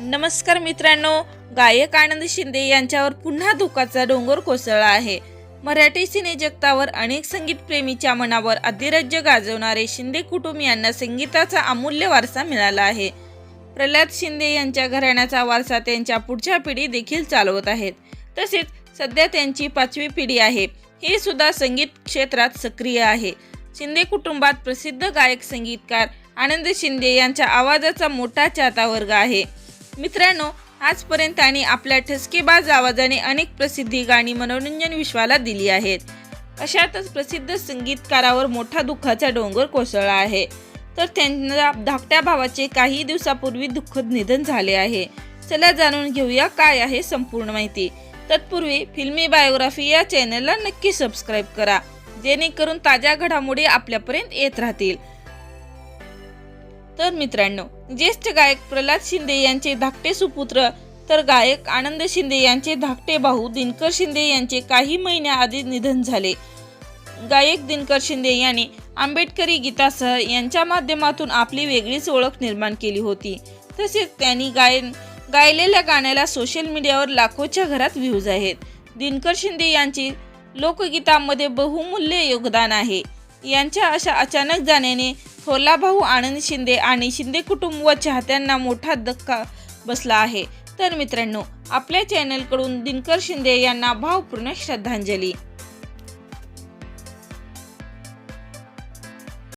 नमस्कार मित्रांनो गायक आनंद शिंदे यांच्यावर पुन्हा दुःखाचा डोंगर कोसळला आहे. मराठी सिने जगतावर अनेक संगीत प्रेमीच्या मनावर अधिराज्य गाजवणारे शिंदे कुटुंबियांना संगीताचा अमूल्य वारसा मिळाला आहे. प्रल्हाद शिंदे यांच्या घराण्याचा वारसा त्यांच्या पुढच्या पिढी देखील चालवत आहेत. तसेच सध्या त्यांची पाचवी पिढी आहे. ही सुद्धा संगीत क्षेत्रात सक्रिय आहे. शिंदे कुटुंबात प्रसिद्ध गायक संगीतकार आनंद शिंदे यांच्या आवाजाचा मोठा चाहता वर्ग आहे. मित्रांनो आजपर्यंत आणि आपल्या ठसकेबाज आवाजाने अनेक प्रसिद्धी गाणी मनोरंजन विश्वाला दिली आहेत. अशातच प्रसिद्ध संगीतकारावर मोठा दुःखाचा डोंगर कोसळला आहे. तर त्यांना धाकट्या भावाचे काही दिवसापूर्वी दुःखद निधन झाले आहे. चला जाणून घेऊया काय आहे संपूर्ण माहिती. तत्पूर्वी फिल्मी बायोग्राफी या चॅनलला नक्की सबस्क्राईब करा. जेणेकरून ताज्या घडामोडी आपल्यापर्यंत येत राहतील. तर मित्रांनो ज्येष्ठ गायक प्रल्हाद शिंदे यांचे धाकटे सुपुत्र तर गायक आनंद शिंदे यांचे धाकटे भाऊ दिनकर शिंदे यांचे काही महिन्याआधी निधन झाले. गायक दिनकर शिंदे यांनी आंबेडकरी गीतासह यांच्या माध्यमातून आपली वेगळीच ओळख निर्माण केली होती. तसेच त्यांनी गायन गायलेल्या गाण्याला सोशल मीडियावर लाखोच्या घरात व्ह्यूज आहेत. दिनकर शिंदे यांची लोकगीतांमध्ये बहुमूल्य योगदान आहे. यांच्या अशा अचानक जाण्याने भाऊ आनंद शिंदे आणि शिंदे कुटुंब व चाहत्यांना मोठा धक्का बसला आहे. तर मित्रांनो आपल्या चॅनलकडून दिनकर शिंदे यांना भावपूर्ण श्रद्धांजली.